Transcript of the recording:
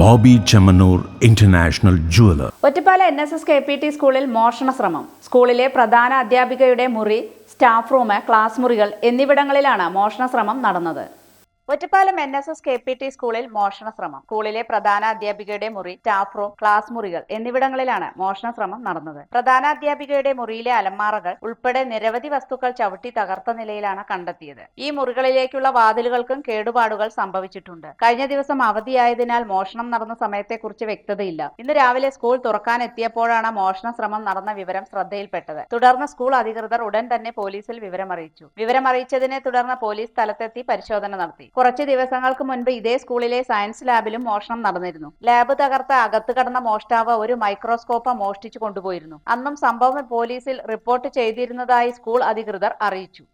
Bobby Chemmannur international jeweller. Ottapala N S S K P T സ്കൂളിൽ മോഷണ ശ്രമം സ്കൂളിലെ പ്രധാന അധ്യാപികയുടെ മുറി സ്റ്റാഫ് റൂം ക്ലാസ് മുറികൾ എന്നിവിടങ്ങളിലാണ് മോഷണ ശ്രമം നടന്നത്. Ottapalam N S S K P T സ്കൂളിൽ മോഷണ ശ്രമം സ്കൂളിലെ പ്രധാന അധ്യാപികയുടെ മുറി സ്റ്റാഫ് റൂം ക്ലാസ് മുറികൾ എന്നിവിടങ്ങളിലാണ് മോഷണ ശ്രമം നടന്നത്. പ്രധാന അധ്യാപികയുടെ മുറിയിലെ അലമാറകൾ ഉൾപ്പെടെ നിരവധി വസ്തുക്കൾ ചവിട്ടി തകർത്ത നിലയിലാണ് കണ്ടെത്തിയത്. ഈ മുറികളിലേക്കുള്ള വാതിലുകൾക്കും കേടുപാടുകൾ സംഭവിച്ചിട്ടുണ്ട്. കഴിഞ്ഞ ദിവസം അവധിയായതിനാൽ മോഷണം നടന്ന സമയത്തെക്കുറിച്ച് വ്യക്തതയില്ല. ഇന്ന് രാവിലെ സ്കൂൾ തുറക്കാനെത്തിയപ്പോഴാണ് മോഷണ ശ്രമം നടന്ന വിവരം ശ്രദ്ധയിൽപ്പെട്ടത്. തുടർന്ന് സ്കൂൾ അധികൃതർ ഉടൻ തന്നെ പോലീസിൽ വിവരമറിയിച്ചു. വിവരമറിയിച്ചതിനെ തുടർന്ന് പോലീസ് സ്ഥലത്തെത്തി പരിശോധന നടത്തി. കുറച്ച് ദിവസങ്ങൾക്ക് മുൻപ് ഇതേ സ്കൂളിലെ സയൻസ് ലാബിലും മോഷണം നടന്നിരുന്നു. ലാബ് തകർത്ത അകത്ത് കടന്ന മോഷ്ടാവ് ഒരു മൈക്രോസ്കോപ്പ് മോഷ്ടിച്ചു കൊണ്ടുപോയിരുന്നു. അന്നും സംഭവം പോലീസിൽ റിപ്പോർട്ട് ചെയ്തിരുന്നതായി സ്കൂൾ അധികൃതർ അറിയിച്ചു.